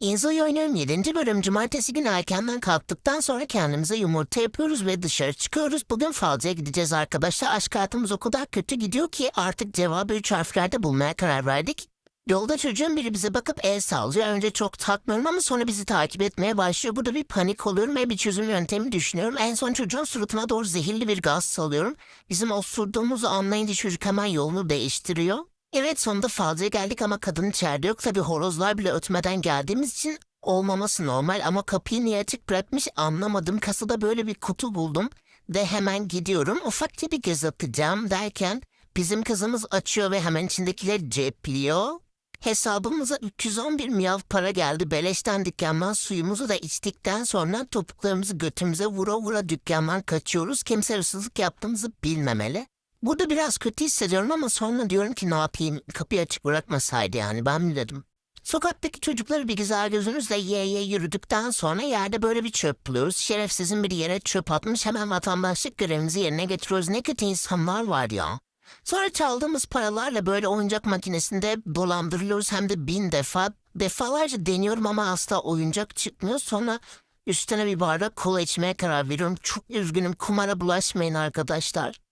İnzo'yu oynuyorum 7. bölüm cumartesi günü erkenden kalktıktan sonra kendimize yumurta yapıyoruz ve dışarı çıkıyoruz. Bugün falcıya gideceğiz arkadaşlar. Aşk hayatımız o kadar kötü gidiyor ki artık cevabı üç harflerde bulmaya karar verdik. Yolda çocuğun biri bize bakıp el sallıyor. Önce çok takmıyorum ama sonra bizi takip etmeye başlıyor. Burada bir panik oluyorum ve bir çözüm yöntemi düşünüyorum. En son çocuğun suratına doğru zehirli bir gaz salıyorum. Bizim osurduğumuzu anlayınca çocuk hemen yolunu değiştiriyor. Evet sonunda falcıya geldik ama kadın içeride yok. Tabi horozlar bile ötmeden geldiğimiz için olmaması normal ama kapıyı niye açık bırakmış anlamadım. Kasada böyle bir kutu buldum ve hemen gidiyorum. Ufakça bir göz atacağım derken bizim kızımız açıyor ve hemen içindekileri cepliyor. Hesabımıza 311 miyav para geldi. Beleşten dükkandan suyumuzu da içtikten sonra topuklarımızı götümüze vura vura dükkandan kaçıyoruz. Kimse hırsızlık yaptığımızı bilmemeli. Burada biraz kötü hissediyorum ama sonra diyorum ki ne yapayım kapıyı açık bırakmasaydı yani ben bilirdim. Sokaktaki çocukları bir güzel gözünüzle ye ye yürüdükten sonra yerde böyle bir çöp buluyoruz. Şerefsizin bir yere çöp atmış hemen vatandaşlık görevimizi yerine getiriyoruz. Ne kötü insanlar var ya. Sonra çaldığımız paralarla böyle oyuncak makinesinde dolandırılıyoruz hem de bin defa. Defalarca deniyorum ama asla oyuncak çıkmıyor. Sonra üstüne bir bardak kola içmeye karar veriyorum. Çok üzgünüm kumara bulaşmayın arkadaşlar.